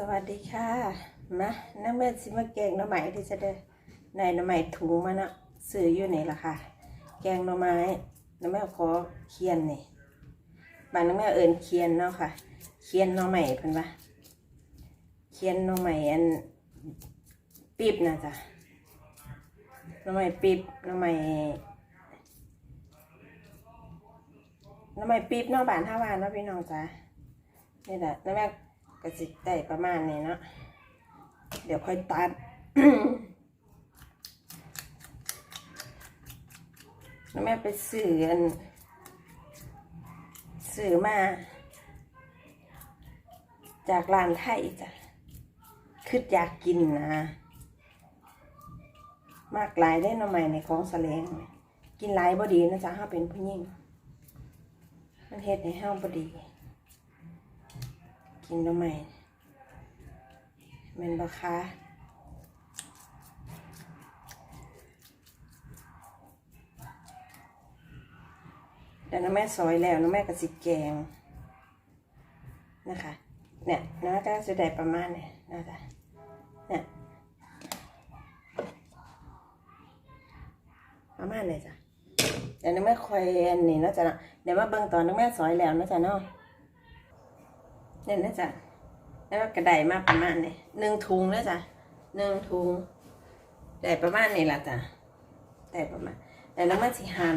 สวัสดีค่ะมาน้ำเม็ดสิมาแกงหน่อไม้ที่จะได้ในหน่อไม้ถุงมานะซื้ออยู่นี่ล่ะค่ะ แกงหน่อไม้น้ำแม่ขอเคียนนี่บานน้ำแม่เอิญเคียนเนาะค่ะ เคียนหน่อไม้เพิ่นว่าเคียนหน่อไม้อันปีบนะจ๊ะหน่อไม้ปีบหน่อไม้หน่อไม้ปีบนอกบ้านท่าวานเนาะพี่น้องจ้ะนี่แหละน้ำแม่ ก็สิได้ประมาณนี้เนาะเดี๋ยวค่อยตัดแล้วแม่ไปซื้ออันซื้อมา จากร้านไทยจ้ะคืออยากกินนะ มากหลายได้หน่อใหม่ในของแสลงกินหลายบ่ดีนะจ๊ะห้าเป็นผู้หญิงมันเฮ็ดให้ห้าบ่ดี กินทำไมแมนบาคะเดี๋ยวน้าแม่ซอยแล้วน้าแม่ก็สิแกงนะคะเนี่ยน้าก็จะได้ประมาณเนี่ยนะจ๊ะเนี่ยประมาณเลยจ้ะเดี๋ยวน้าแม่คอยอันนี้เนาะจ๊ะเนะเดี๋ยวมาเบิ่งตอนน้าแม่ซอยแล้วเนาะจ๊ะเนาะ เนี่ยนะจ๊ะแล้วก็กระไดมาประมาณนี้หนึ่งถุงนะจ๊ะหนึ่งถุงได้ประมาณนี้ละจ้ะได้ประมาณแต่แล้วมันสิหัน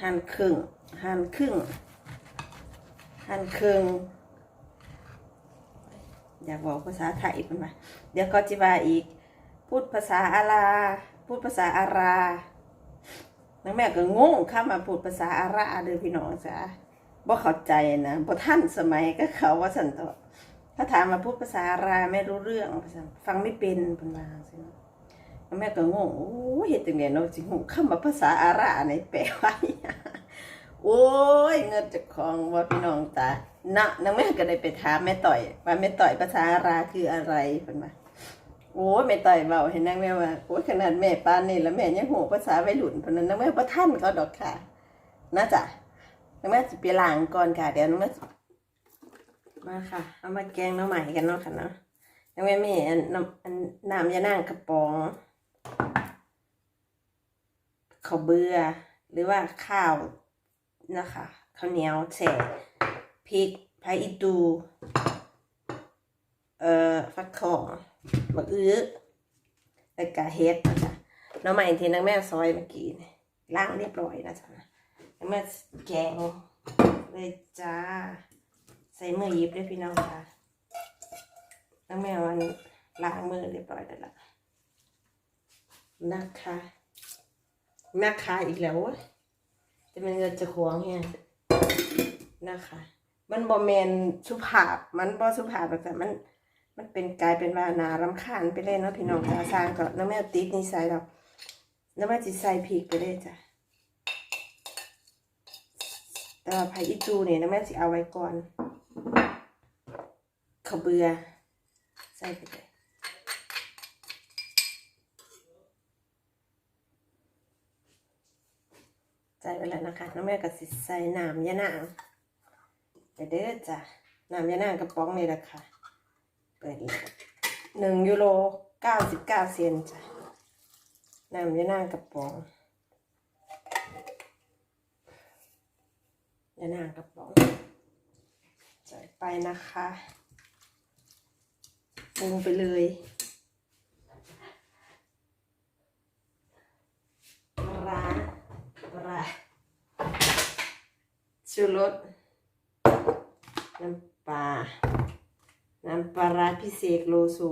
หันครึ่งหันครึ่งหันครึ่งอยากบอกภาษาไทยเป็นมาเดี๋ยวก็จิว่าอีก พูดภาษาอาราพูดภาษาอาราแล้วแม่ก็งงข้ามาพูดภาษาอาราเด้อพี่น้องจ้ะ บ่เข้าใจนะบ่ท่านสมัยก็เขาว่าสันตถ้าถามมาพูดภาษาอะไรไม่รู้เรื่องฟังไม่เป็นเป็นบางสิแม่ก็งงโอ้เฮ็ดจังได๋เนาะสิฮู้คำว่าภาษาอารานี่แปลว่าโอ้ยเงินจากของว่าพี่น้องตานะนางแม่ก็ได้ไปถามแม่ต่อยว่าแม่ต่อยภาษาอาราคืออะไรเพิ่นว่าโอ้แม่ต่อยเว้าให้นนางแม่ว่าโอ้ขนาดแม่ปานนี่แล้วแม่ยังฮู้ภาษาวัยรุ่นเพิ่นนั้นนางแม่บ่ทันเขาดอกค่ะนะจ๊ะ น้องแม่จะไปล้างก่อนค่ะ เดี๋ยวน้องแม่มาค่ะ เอามาแกงน้ำใหม่กันเนาะค่ะเนาะน้องแม่มีอันน้ำอันน้ำยานางกระป๋องข้าวเบื่อหรือว่าข้าวนะคะข้าวเหนียวแช่พริกไผ่อีตูเอ่อฟักทองมะอื้อแล้วก็เฮ็ดนะคะน้ำใหม่ที่นางแม่ซอยเมื่อกี้ล้างเรียบร้อยนะจ๊ะ แมาแกงเลยจ้า ใส่มือยิบด้วยพี่น้องค่ะแล้วแม่วันล้างมือเรียบร้อยแล้วล่ะนะคะนะคะอีกแล้วว้ยจะเป็นเงินจะขวงเฮียนะคะ มันบอแมนสุภาพ มันบอสุภาพแต่มัน มันเป็นกลายเป็นว่านารำคาญไปเลยเนาะพี่น้องจ้าสร้างก็แล้วแม่ติดนิสัยเราแล้วแม่จะใส่พริกไปเลยจ้ะ แต่ว่าไผ่อีจูเนี่ยนะแม่สิเอาไว้ก่อนขาเบือใส่ไปเลยใส่ไปแล้วนะคะน้องแม่ก็สิใส่น้ำยะนางเดี๋ยวเด้อจ้ะน้ำยะนางกระป๋องนี่แหละค่ะ เปิดเลยหนึ่งยูโรเก้าสิบเก้าเซนจ้ะน้ำยะนางกระป๋อง ยานางกระป๋องใส่ไปนะคะปรุงไปเลยปลาร้าปลาร้าชูรสน้ำปลาน้ำปลาร้าพิเศษโลซู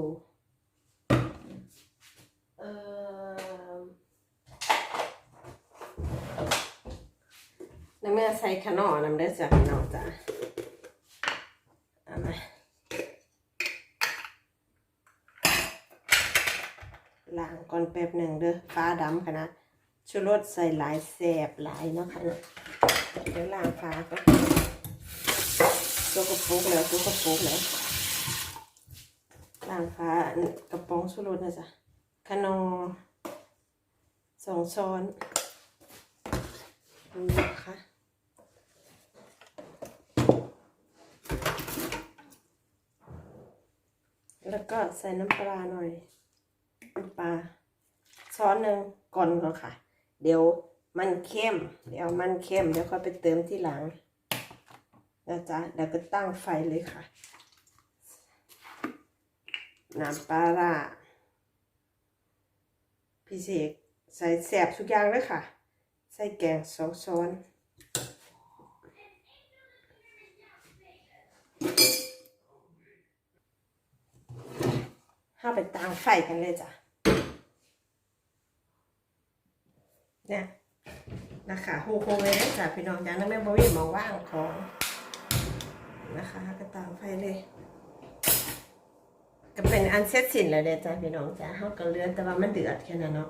เออ น้ำแม่ใส่ขนอน้ำได้จากขนอจ้ะเอามาล้างก่อนแป๊บหนึ่งเด้อฟ้าดำขนาดชูรสใส่หลายแสบหลายเนาะค่ะเนะเดี๋ยวล้างฟ้าก็ตัวกระปุกแล้วตัวกระปุกแล้วล้างฟ้ากระป๋องชูรสนะจ๊ะขนอสองช้อนนะคะ แล้วก็ใส่น้ำปลาหน่อยน้ำปลาช้อนหนึ่งก่อนก่อนค่ะ เดี๋ยวมันเข้ม เดี๋ยวมันเข้มเดี๋ยวค่อยไปเติมที่หลังนะจ๊ะเดี๋ยวก็ตั้งไฟเลยค่ะ น้ำปลาร้าพี่เสกใส่แสบทุกอย่างเลยค่ะ ใส่แกงสองช้อน ข้าไปตั้งไฟกันเลยจ้ะ เนี่ยนะคะโฮโฮเลยนะจ้ะพี่น้องจ้ะนั่นแม่บวิมองว่างของนะคะก็ตั้งไฟเลยก็เป็นอันเสร็จสิ้นแล้วเลยจ้ะพี่น้องจ้ะเขาก็เลือแต่ว่ามันเดือดแค่นั้นเนาะ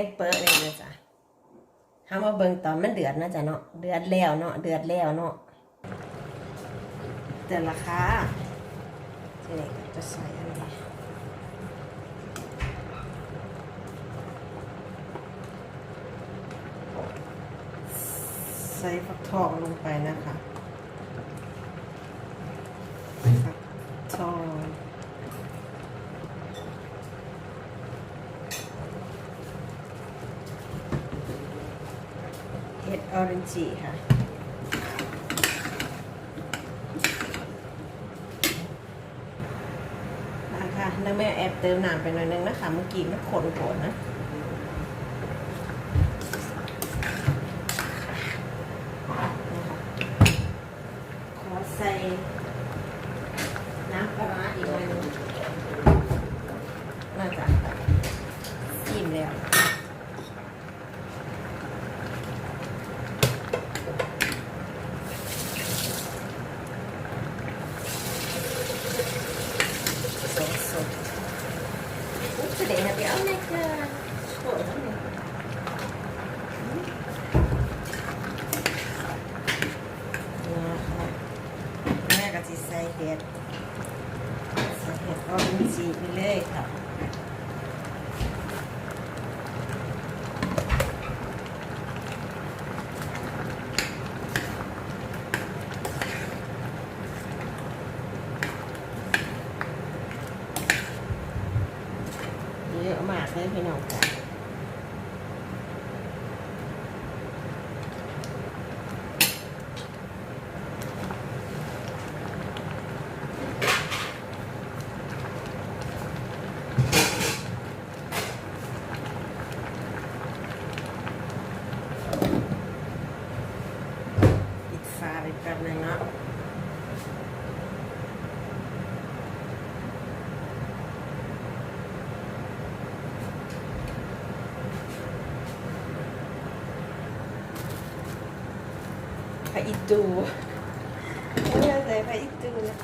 งเปิดเลยนะจ้ะเฮามาเบิ่งตอนมันเดือดนะจ้ะเนาะ เดือดแล้วเนาะ เดือดแล้วเนาะ เดือดละค่ะทีนี้ก็จะใส่อันนี้ใส่ฟักทองลงไปนะคะฟักทอง เห็ด ออเรนจิค่ะนะคะแล้วแม่แอบเติมน้ำไปหน่อยนึงนะคะ เมื่อกี้มันขนโผนนะนะขอใส่น้ำปลาร้าอีกหน่อยนึงน่าจะอิ่มแล้ว สดสดอุ๊ยจะได้นะเดี๋ยวนะจ๊ะสวยแล้วเนี่ยนะคะแม่ก็จะใส่เห็ด ก็เป็นสีไปเลยค่ะเยอะมากเลยพี่น้องค่ะ ปิดฝาไปแป๊บนึงเนาะพระอิตูไม่ใช่ใส่พระอิตูนะ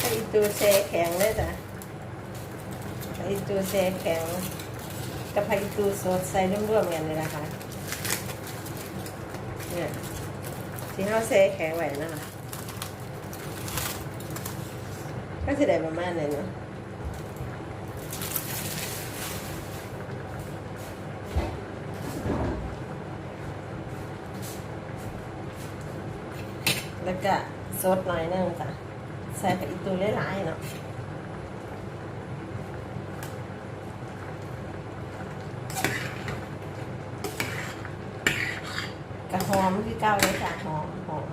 พระอิตูแช่แข็งเลยจ้ะพระอิตูแช่แข็งกับพระอิตูสดใส่ร่วมๆกันเลยนะคะเนี่ย ที่เขาแช่แข็งไว้นะคะก็จะได้ประมาณนี้เนาะแล้วก็ซดหน่อยนึงจ้ะใส่ไปอีกตัวหลายๆเนาะกระห อมคือเก้าเลยจ้ะหอมหอม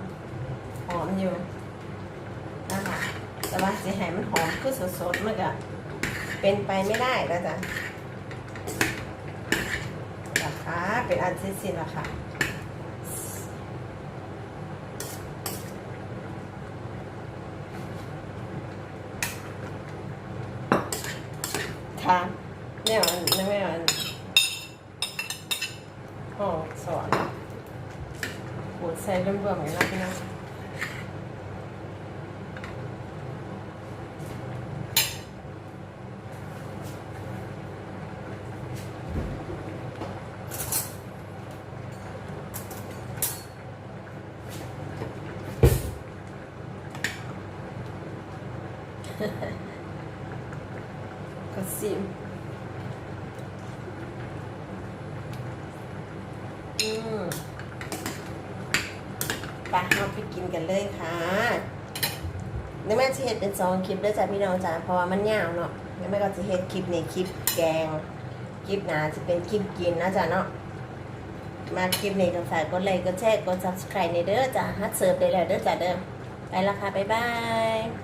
หอมอยู่นะคะแต่ว่าสิให้มันหอมคือสดๆมันก็เป็นไปไม่ได้แล้วจ้ะราคาเป็นอันสิ้นสิ้นราคาค่ะเนี่ยมันไม่มันโอ้สอน ปวดใส่เริ่มเบื่อเหมือนกันนะพี่น้อง ก็ซิมอืม ไปเราไปกินกันเลยค่ะเดี๋ยวแม่จะเห็ดเป็นสองคลิปด้วยจ้ะพี่น้องจ้ะเพราะว่ามันยาวเนาะเดี๋ยวแม่ก็จะเห็ดคลิปในคลิปแกง คลิปหน้าจะเป็นคลิปกินนะจ้ะเนาะ มาคลิปในี้ก็ฝากกดไลค์กดแชร์กดซับสไครต์ในเด้อจ้ะฮัทเสิร์ฟได้แล้วเด้อจ้ะเด้อไปละค่ะบ๊ายบาย